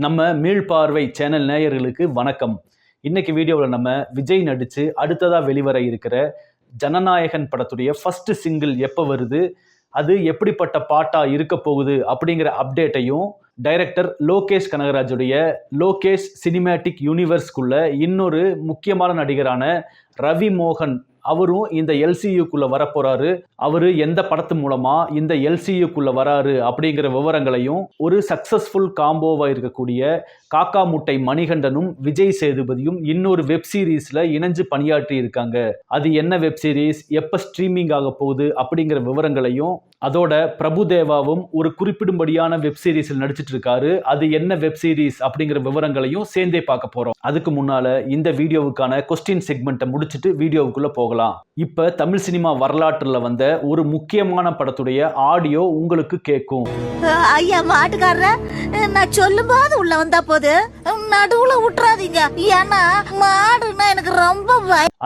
நம்ம மீள்பார்வை சேனல் நேயர்களுக்கு வணக்கம். இன்னைக்கு வீடியோவில் நம்ம விஜய் நடித்து அடுத்ததாக வெளிவர இருக்கிற ஜனநாயகன் படத்துடைய ஃபஸ்ட்டு சிங்கிள் எப்போ வருது அது எப்படிப்பட்ட பாட்டாக இருக்க போகுது அப்படிங்கிற அப்டேட்டையும் டைரக்டர் லோகேஷ் கனகராஜுடைய லோகேஷ் சினிமேட்டிக் யூனிவர்ஸ்குள்ள இன்னொரு முக்கியமான நடிகரான ரவி மோகன் அவரும் இந்த எல்சியூக்குள்ள வரப்போறாரு. அவரு எந்த படத்து மூலமா இந்த எல்சியூக்குள்ள வராரு அப்படிங்கிற விவரங்களையும் ஒரு சக்சஸ்ஃபுல் காம்போவா இருக்கக்கூடிய காக்கா முட்டை மணிகண்டனும் விஜய் சேதுபதியும் இன்னொரு வெப் சீரிஸ்ல இணைஞ்சு பணியாற்றி இருக்காங்க. அது என்ன வெப் சீரிஸ் எப்ப ஸ்ட்ரீமிங் ஆக போகுது? அப்படிங்கிற விவரங்களையும் அதோட பிரபுதேவாவும் ஒரு குறிப்பிடும்படியான வெப் சீரிஸில் நடிச்சிட்டு இருக்காரு அது என்ன வெப் சீரிஸ் அப்படிங்கிற விவரங்களையும் சேர்ந்தே பார்க்க போறோம். அதுக்கு முன்னால இந்த வீடியோவுக்கான கொஸ்டின் செக்மெண்ட்டை முடிச்சுட்டு வீடியோவுக்குள்ள போகலாம். இப்ப தமிழ் சினிமா வரலாற்றுல வந்த ஒரு முக்கியமான படத்துடைய ஆடியோ உங்களுக்கு கேட்கும். ஐயா மாட்டுக்காரர் நான் சொல்லும் போது உள்ள வந்தா போது. நடுவுல விட்டுறாதீங்க ஏன்னா மாடுன்னா எனக்கு ரொம்ப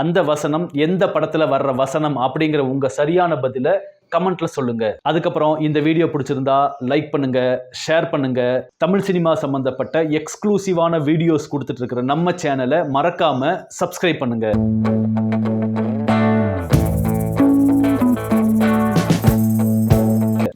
அந்த வசனம் எந்த படத்துல வர்ற வசனம் அப்படிங்கிற உங்க சரியான பதில கமெண்ட்ல சொல்லுங்க. அதுக்கப்புறம் இந்த வீடியோ பிடிச்சிருந்தா லைக் பண்ணுங்க ஷேர் பண்ணுங்க. தமிழ் சினிமா சம்பந்தப்பட்ட எக்ஸ்க்ளூசிவான வீடியோஸ் கொடுத்துட்டு இருக்கிற நம்ம சேனலை மறக்காம சப்ஸ்கிரைப் பண்ணுங்க.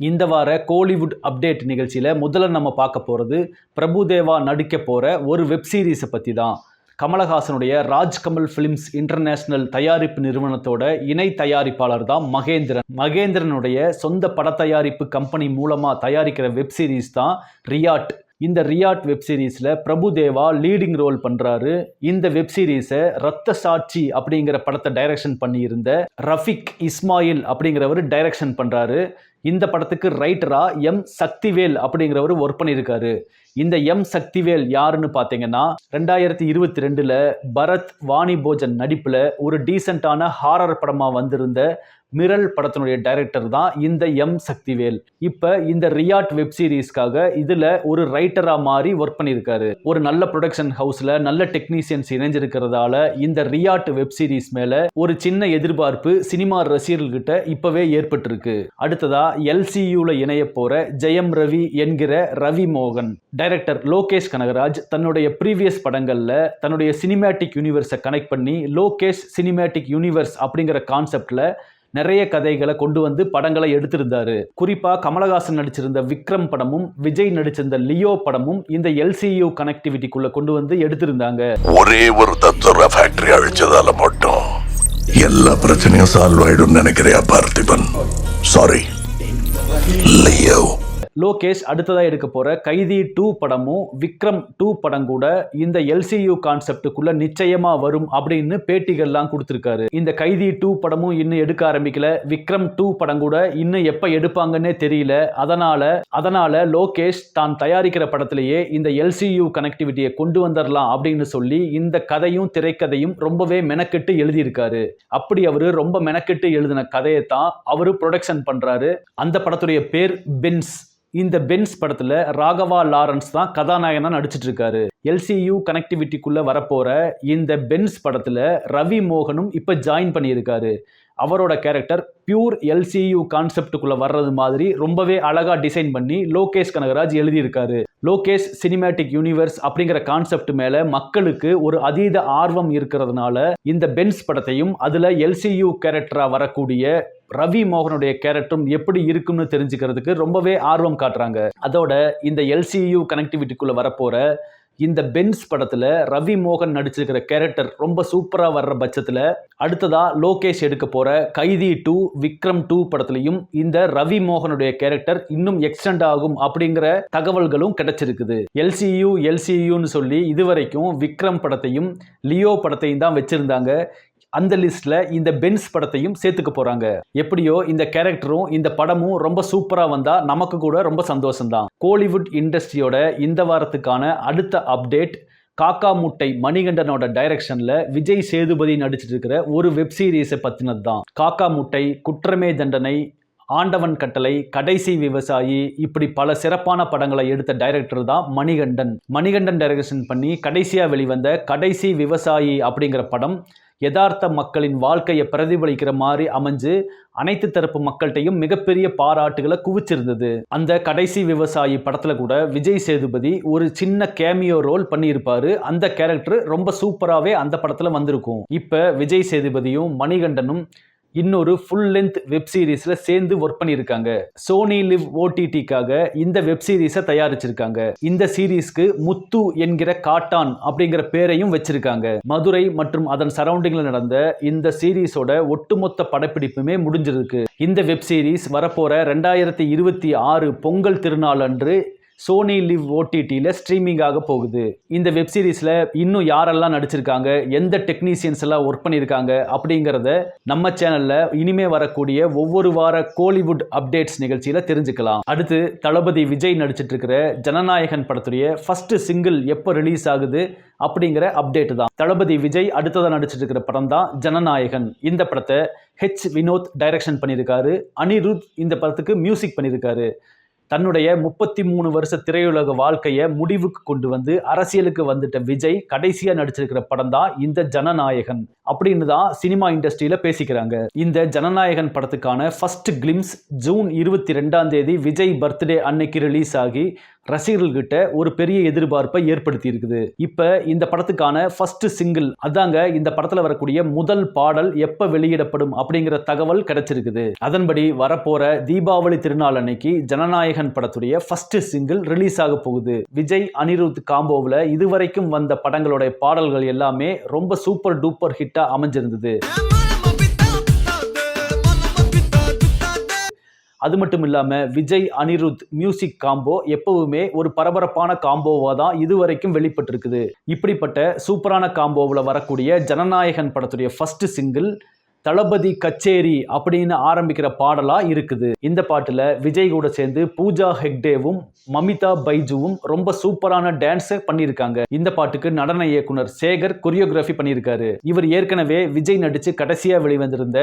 இந்த வார கோலிவுட் அப்டேட் நிகழ்ச்சியில் முதல்ல நம்ம பார்க்க போகிறது பிரபுதேவா நடிக்க போகிற ஒரு வெப் சீரிஸை தான் கமலஹாசனுடைய ராஜ்கமல் ஃபிலிம்ஸ் இன்டர்நேஷனல் தயாரிப்பு நிறுவனத்தோட இணை தயாரிப்பாளர் தான் மகேந்திரன். மகேந்திரனுடைய சொந்த பட தயாரிப்பு கம்பெனி மூலமாக தயாரிக்கிற வெப் சீரிஸ் தான் ரியாட். இந்த ரியாட் வெப் சீரிஸில் பிரபுதேவா லீடிங் ரோல் பண்ணுறாரு இந்த வெப் சீரிஸை ரத்த சாட்சி அப்படிங்கிற படத்தை டைரக்ஷன் பண்ணியிருந்த ரஃபிக் இஸ்மாயில் அப்படிங்கிறவர் டைரக்ஷன் பண்ணுறாரு இந்த படத்துக்கு ரைட்டராக எம் சக்திவேல் அப்படிங்கிறவர் ஒர்க் பண்ணியிருக்காரு. இந்த எம் சக்திவேல் யாருன்னு பார்த்தீங்கன்னா ரெண்டாயிரத்தி இருபத்தி ரெண்டில் பரத் வாணி போஜன் நடிப்பில் ஒரு டீசெண்டான ஹாரர் படமாக வந்திருந்த மிரல் படத்தினுடைய டைரக்டர் தான் இந்த எம் சக்திவேல். இப்போ இந்த ரியாட் வெப் சீரிஸ்க்காக இதில் ஒரு ரைட்டராக மாறி ஒர்க் பண்ணியிருக்காரு. ஒரு நல்ல ப்ரொடக்ஷன் ஹவுஸில் நல்ல டெக்னீசியன்ஸ் இணைஞ்சிருக்கிறதால இந்த ரியாட் வெப் சீரிஸ் மேலே ஒரு சின்ன எதிர்பார்ப்பு சினிமா ரசிகர்கள்கிட்ட இப்போவே ஏற்பட்டிருக்கு. அடுத்ததா எல்சியூல இணைய போற ஜெயம் ரவி என்கிற ரவி மோகன். டைரக்டர் லோகேஷ் கனகராஜ் தன்னுடைய ப்ரீவியஸ் படங்கள்ல தன்னுடைய சினிமேட்டிக் யூனிவர்ஸை கனெக்ட் பண்ணி லோகேஷ் சினிமேட்டிக் யூனிவர்ஸ் அப்படிங்கிற கான்செப்ட்ல நிறைய கதைகளை கொண்டு வந்து படங்களை எடுத்திருந்தாரு. குறிப்பா கமலஹாசன் நடிச்சிருந்த விக்ரம் படமும் விஜய் நடிச்சிருந்த லியோ படமும் இந்த எல்சியு கனெக்டிவிட்டிக்குள்ள கொண்டு வந்து எடுத்திருந்தாங்க. ஒரே ஒரு தத்துவ ஃபேக்டரி அழிச்சதால மட்டும் எல்லா பிரச்சனையும் சால்வ் ஆயிடும் நினைக்கிறியா பார்த்திபன்? Sorry Leo. லோகேஷ் அடுத்ததாக எடுக்க போகிற கைதி டூ படமும் விக்ரம் டூ படம் கூட இந்த எல்சியூ கான்செப்டுக்குள்ளே நிச்சயமாக வரும் அப்படின்னு பேட்டிகள்லாம் கொடுத்துருக்காரு. இந்த கைதி டூ படமும் இன்னும் எடுக்க ஆரம்பிக்கல. விக்ரம் டூ படம் கூட இன்னும் எப்போ எடுப்பாங்கன்னே தெரியல. அதனால் அதனால் லோகேஷ் தான் தயாரிக்கிற படத்திலேயே இந்த எல்சியூ கனெக்டிவிட்டியை கொண்டு வந்துடலாம் அப்படின்னு சொல்லி இந்த கதையும் திரைக்கதையும் ரொம்பவே மெனக்கெட்டு எழுதியிருக்காரு. அப்படி அவர் ரொம்ப மெனக்கெட்டு எழுதின கதையை தான் அவர் ப்ரொடக்ஷன் பண்ணுறாரு அந்த படத்துடைய பேர் பின்ஸ். இந்த பென்ஸ் படத்தில் ராகவா லாரன்ஸ் தான் கதாநாயகனாக நடிச்சிட்டு இருக்காரு எல்சியு கனெக்டிவிட்டிக்குள்ளே வரப்போகிற இந்த பென்ஸ் படத்தில் ரவி மோகனும் இப்போ ஜாயின் பண்ணியிருக்காரு. அவரோட கேரக்டர் பியூர் எல்சியூ கான்செப்டுக்குள்ள வர்றது மாதிரி ரொம்பவே அழகா டிசைன் பண்ணி லோகேஷ் கனகராஜ் எழுதியிருக்காரு. லோகேஷ் சினிமேட்டிக் யூனிவர்ஸ் அப்படிங்கிற கான்செப்ட் மேல மக்களுக்கு ஒரு அதீத ஆர்வம் இருக்கிறதுனால இந்த பென்ஸ் படத்தையும் அதுல எல்சியூ கேரக்டரா வரக்கூடிய ரவி மோகனுடைய கேரக்டரும் எப்படி இருக்கும்னு தெரிஞ்சுக்கிறதுக்கு ரொம்பவே ஆர்வம் காட்டுறாங்க. அதோட இந்த எல்சியூ கனெக்டிவிட்டிக்குள்ள வரப்போற இந்த பென்ஸ் படத்துல ரவி மோகன் நடிச்சிருக்கிற கேரக்டர் ரொம்ப சூப்பரா வர்ற பட்சத்துல அடுத்ததா லோகேஷ் எடுக்க போற கைதி டூ விக்ரம் டூ படத்துலையும் இந்த ரவி மோகனுடைய கேரக்டர் இன்னும் எக்ஸ்டெண்ட் ஆகும் அப்படிங்கிற தகவல்களும் கிடைச்சிருக்குது. எல்சியூ எல்சியுன்னு சொல்லி இதுவரைக்கும் விக்ரம் படத்தையும் லியோ படத்தையும் தான் வச்சிருந்தாங்க. அந்த லிஸ்ட்ல இந்த பென்ஸ் படத்தையும் சேர்த்துக்க போறாங்க. எப்படியோ இந்த கேரக்டரும் இந்த படமும் ரொம்ப சூப்பரா வந்தா நமக்கு கூட ரொம்ப சந்தோஷம்தான். கோலிவுட் இண்டஸ்ட்ரியோட இந்த வாரத்துக்கான அடுத்த அப்டேட் காக்கா முட்டை மணிகண்டனோட டைரக்ஷன்ல விஜய் சேதுபதி நடிச்சிட்டு இருக்கிற ஒரு வெப் சீரிஸை பத்தினது தான் காக்கா முட்டை குற்றமே தண்டனை ஆண்டவன் கட்டளை கடைசி விவசாயி இப்படி பல சிறப்பான படங்களை எடுத்த டைரக்டர் தான் மணிகண்டன். மணிகண்டன் டைரக்ஷன் பண்ணி கடைசியாக வெளிவந்த கடைசி விவசாயி அப்படிங்கிற படம் யதார்த்த மக்களின் வாழ்க்கையை பிரதிபலிக்கிற மாதிரி அமைஞ்சு அனைத்து தரப்பு மக்கள்கிட்டையும் மிகப்பெரிய பாராட்டுகளை குவிச்சிருந்தது. அந்த கடைசி விவசாயி படத்துல கூட விஜய் சேதுபதி ஒரு சின்ன கேமியோ ரோல் பண்ணியிருப்பாரு. அந்த கேரக்டர் ரொம்ப சூப்பராகவே அந்த படத்துல வந்திருக்கும். இப்போ விஜய் சேதுபதியும் மணிகண்டனும் இன்னொரு ஃபுல் லென்த் வெப் சீரிஸ்ல சேர்ந்து ஒர்க் பண்ணியிருக்காங்க. சோனி லிவ் ஓடிடிக்காக இந்த வெப் சீரிஸை தயாரிச்சிருக்காங்க. இந்த சீரீஸ்க்கு முத்து என்கிற காட்டான் அப்படிங்கிற பேரையும் வச்சிருக்காங்க. மதுரை மற்றும் அதன் சரௌண்டிங்ல நடந்த இந்த சீரீஸோட ஒட்டுமொத்த படப்பிடிப்புமே முடிஞ்சிருக்கு. இந்த வெப் சீரிஸ் வரப்போற ரெண்டாயிரத்தி இருபத்தி ஆறு பொங்கல் திருநாள் அன்று சோனி லிவ் ஓடிடியில் ஸ்ட்ரீமிங் ஆக போகுது. இந்த வெப் சீரிஸில் இன்னும் யாரெல்லாம் நடிச்சிருக்காங்க எந்த டெக்னீசியன்ஸ் எல்லாம் ஒர்க் பண்ணியிருக்காங்க அப்படிங்கிறத நம்ம சேனலில் இனிமே வரக்கூடிய ஒவ்வொரு வார கோலிவுட் அப்டேட்ஸ் நிகழ்ச்சியில் தெரிஞ்சுக்கலாம். அடுத்து தளபதி விஜய் நடிச்சிட்டு இருக்கிற ஜனநாயகன் படத்துடைய ஃபர்ஸ்ட் சிங்கிள் எப்போ ரிலீஸ் ஆகுது அப்படிங்கிற அப்டேட் தான். தளபதி விஜய் அடுத்ததாக நடிச்சிட்டு இருக்கிற படம் தான் ஜனநாயகன். இந்த படத்தை ஹெச் வினோத் டைரக்ஷன் பண்ணியிருக்காரு. அனிருத் இந்த படத்துக்கு மியூசிக் பண்ணியிருக்காரு. தன்னுடைய முப்பத்தி மூணு வருஷ திரையுலக வாழ்க்கையை முடிவுக்கு கொண்டு வந்து அரசியலுக்கு வந்துட்ட விஜய் கடைசியா நடிச்சிருக்கிற படம் தான் இந்த ஜனநாயகன் அப்படின்னு தான் சினிமா இண்டஸ்ட்ரியில பேசிக்கிறாங்க. இந்த ஜனநாயகன் படத்துக்கான ஃபர்ஸ்ட் கிளிம்ஸ் ஜூன் இருபத்தி ரெண்டாம் தேதி விஜய் பர்த்டே அன்னைக்கு ரிலீஸ் ஆகி ரசிகர்கள்கிட்ட ஒரு பெரிய எதிர்பார்ப்பை ஏற்படுத்தி இருக்குது இப்ப இந்த படத்துக்கான ஃபர்ஸ்ட் சிங்கிள் அதாங்க இந்த படத்துல வரக்கூடிய முதல் பாடல் எப்ப வெளியிடப்படும் அப்படிங்கிற தகவல் கிடைச்சிருக்குது. அதன்படி வரப்போற தீபாவளி திருநாள் அன்னைக்கு ஜனநாயகன் படத்துடைய ஃபர்ஸ்ட் சிங்கிள் ரிலீஸ் ஆக போகுது. விஜய் அனிருத் காம்போவில் இதுவரைக்கும் வந்த படங்களுடைய பாடல்கள் எல்லாமே ரொம்ப சூப்பர் டூப்பர் ஹிட்டா அமைஞ்சிருந்தது. அது மட்டும் இல்லாமல் விஜய் அனிருத் மியூசிக் காம்போ எப்பவுமே ஒரு பரபரப்பான காம்போவாக தான் இதுவரைக்கும் வெளிப்பட்டிருக்குது. இப்படிப்பட்ட சூப்பரான காம்போவில் வரக்கூடிய ஜனநாயகன் படத்துடைய ஃபர்ஸ்ட் சிங்கிள் தளபதி கச்சேரி அப்படின்னு ஆரம்பிக்கிற பாடலா இருக்குது. இந்த பாட்டுல விஜய் கூட சேர்ந்து பூஜா ஹெக்டேவும் மமிதா பைஜுவும் ரொம்ப சூப்பரான டான்ஸை பண்ணியிருக்காங்க. இந்த பாட்டுக்கு நடன இயக்குனர் சேகர் கொரியோகிராஃபி பண்ணியிருக்காரு. இவர் ஏற்கனவே விஜய் நடிச்சு கடைசியா வெளிவந்திருந்த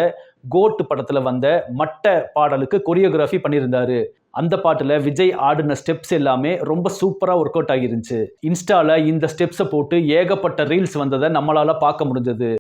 கோட் படத்துல வந்த மட்ட பாடலுக்கு கொரியோகிராஃபி பண்ணியிருந்தாரு. அந்த பாட்டில் விஜய் ஆடின ஸ்டெப்ஸ் எல்லாமே ரொம்ப சூப்பராக ஒர்க் அவுட் ஆகிருந்துச்சு. இன்ஸ்டால இந்த ஸ்டெப்ஸை போட்டு ஏகப்பட்ட ரீல்ஸ் வந்ததை நம்மளால பார்க்க முடிஞ்சது.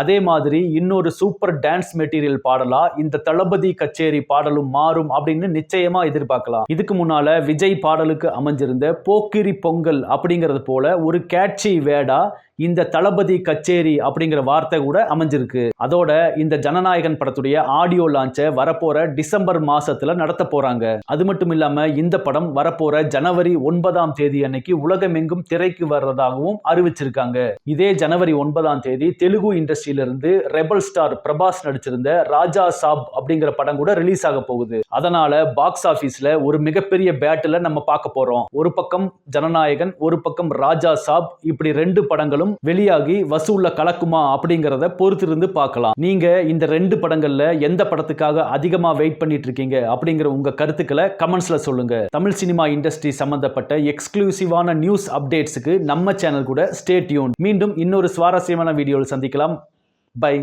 அதே மாதிரி இன்னொரு சூப்பர் டான்ஸ் மெட்டீரியல் பாடலா இந்த தளபதி கச்சேரி பாடலும் மாறும் அப்படின்னு நிச்சயமா எதிர்பார்க்கலாம். இதுக்கு முன்னால விஜய் பாடலுக்கு அமைஞ்சிருந்த போக்கிரி பொங்கல் அப்படிங்கிறது போல ஒரு கேட்சி வேடா இந்த தளபதி கச்சேரி அப்படிங்கிற வார்த்தை கூட அமைஞ்சிருக்கு. அதோட இந்த ஜனநாயகன் படத்துடைய ஆடியோ லான்ச்சை வரப்போற டிசம்பர் மாசத்துல நடத்த போறாங்க. அது மட்டும் இல்லாம இந்த படம் வரப்போற ஜனவரி ஒன்பதாம் தேதி அன்னைக்கு உலகமெங்கும் திரைக்கு வர்றதாகவும் அறிவிச்சிருக்காங்க. இதே ஜனவரி ஒன்பதாம் தேதி தெலுங்கு இண்டஸ்ட்ரியில இருந்து ரெபல் ஸ்டார் பிரபாஸ் நடிச்சிருந்த ராஜா சாப் அப்படிங்கிற படம் கூட ரிலீஸ் ஆக போகுது. அதனால பாக்ஸ் ஆபீஸ்ல ஒரு மிகப்பெரிய பேட்டில் நம்ம பார்க்க போறோம். ஒரு பக்கம் ஜனநாயகன் ஒரு பக்கம் ராஜா சாப். இப்படி ரெண்டு படங்களும் வெளியாகி வசூல்ல கலக்குமா அப்படிங்கிறத பொறுத்திருந்து பார்க்கலாம். நீங்க இந்த ரெண்டு படங்கள்ல எந்த படத்துக்காக அதிகமா வெயிட் பண்ணிட்டு இருக்கீங்க அப்படிங்கிற உங்க கருத்துக்களை கமெண்ட்ஸ்ல சொல்லுங்க. தமிழ் சினிமா இண்டஸ்ட்ரி சம்பந்தப்பட்ட எக்ஸ்க்ளூசிவான நியூஸ் அப்டேட்ஸுக்கு நம்ம சேனல் கூட ஸ்டே டியூன் மீண்டும் இன்னொரு சுவாரஸ்யமான வீடியோவில் சந்திக்கலாம். பை